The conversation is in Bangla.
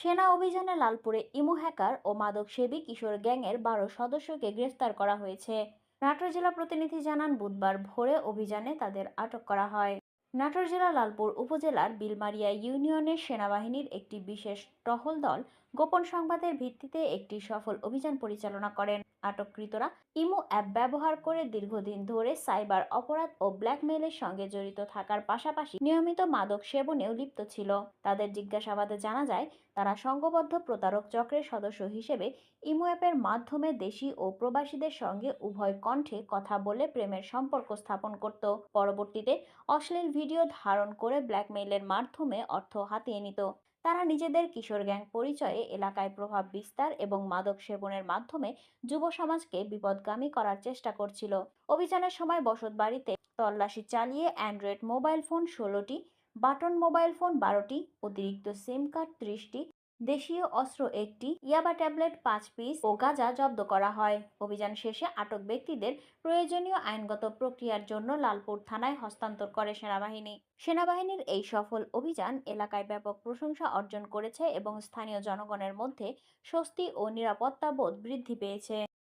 সেনা অভিযানে লালপুরে ইমু হ্যাকার ও মাদক সেবী কিশোর গ্যাংয়ের বারো সদস্যকে গ্রেফতার করা হয়েছে। নাটোর জেলা প্রতিনিধি জানান, বুধবার ভোরে অভিযানে তাদের আটক করা হয়। নাটোর জেলা লালপুর উপজেলার বিলমারিয়া ইউনিয়নের সেনাবাহিনীর একটি বিশেষ টহল দল গোপন সংবাদের ভিত্তিতে একটি সফল অভিযান পরিচালনা করেন। আটককৃতরা ইমো অ্যাপ ব্যবহার করে দীর্ঘদিন ধরে সাইবার অপরাধ ও ব্ল্যাকমেইলের সঙ্গে জড়িত থাকার পাশাপাশি নিয়মিত মাদক সেবনেও লিপ্ত ছিল। তাদের জিজ্ঞাসাবাদে জানা যায়, তারা সংঘবদ্ধ প্রতারক চক্রের সদস্য হিসেবে ইমো অ্যাপের মাধ্যমে দেশি ও প্রবাসীদের সঙ্গে উভয় কণ্ঠে কথা বলে প্রেমের সম্পর্ক স্থাপন করত। পরবর্তীতে অশ্লীল ভিডিও ধারণ করে ব্ল্যাকমেইলের মাধ্যমে অর্থ হাতিয়ে নিত। তারা নিজেদের কিশোর গ্যাং পরিচয়ে এলাকায় প্রভাব বিস্তার এবং মাদক সেবনের মাধ্যমে যুব সমাজকে বিপদগামী করার চেষ্টা করছিল। অভিযানের সময় বসত বাড়িতে তল্লাশি চালিয়ে অ্যান্ড্রয়েড মোবাইল ফোন ষোলোটি, বাটন মোবাইল ফোন বারোটি, অতিরিক্ত সিম কার্ড ত্রিশটি দেশীয় অস্ত্র একটি ইয়াবা ট্যাবলেট, পাঁচ পিস ও গাঁজা জব্দ করা হয়। অভিযান শেষে আটক ব্যক্তিদের প্রয়োজনীয় আইনগত প্রক্রিয়ার জন্য লালপুর থানায় হস্তান্তর করে সেনাবাহিনী। সেনাবাহিনীর এই সফল অভিযান এলাকায় ব্যাপক প্রশংসা অর্জন করেছে এবং স্থানীয় জনগণের মধ্যে স্বস্তি ও নিরাপত্তা বোধ বৃদ্ধি পেয়েছে।